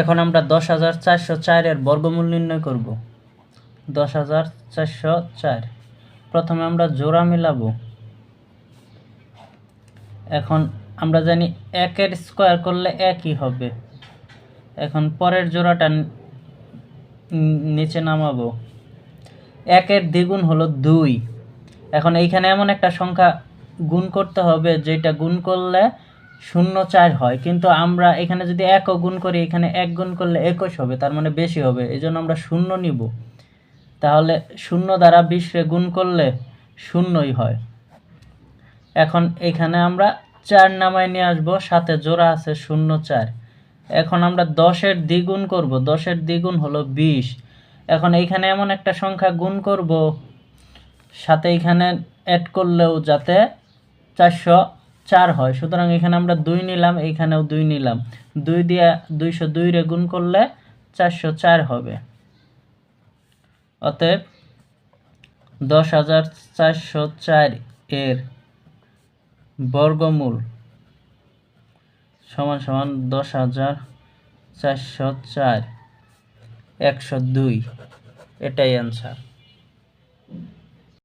এখন আমরা দশ হাজার চারশো চারের বর্গমূল নির্ণয় করব। দশ হাজার চারশো চার। প্রথমে আমরা জোড়া মিলাবো। এখন আমরা জানি একের স্কোয়ার করলে একই হবে। এখন পরের জোড়াটা নিচে নামাবো। একের দ্বিগুণ হলো দুই। এখন এইখানে এমন একটা সংখ্যা গুণ করতে হবে, যেটা গুণ করলে শূন্য চার হয়, কিন্তু আমরা এখানে যদি একও গুণ করি, এখানে এক গুণ করলে একুশ হবে, তার মানে বেশি হবে এই জন্য আমরা শূন্য নিব। তাহলে শূন্য দ্বারা বিশে গুণ করলে শূন্যই হয়। এখন এখানে আমরা চার নামায় নিয়ে আসব, সাথে জোড়া আছে শূন্য চার। এখন আমরা দশের দ্বিগুণ করব, দশের দ্বিগুণ হলো বিশ। এখন এইখানে এমন একটা সংখ্যা গুণ করব, সাথে এখানে অ্যাড করলেও যাতে চারশো চার হয়। সুতরাং এখানে আমরা দুই নিলাম, এইখানেও দুই নিলাম। দুই দিয়ে দুইশো দুই রে গুণ করলে চারশো চার হবে। অতএব দশ হাজার চারশো চার এর বর্গমূল সমান সমান দশ হাজার চারশো চার, একশো দুই। এটাই অ্যান্সার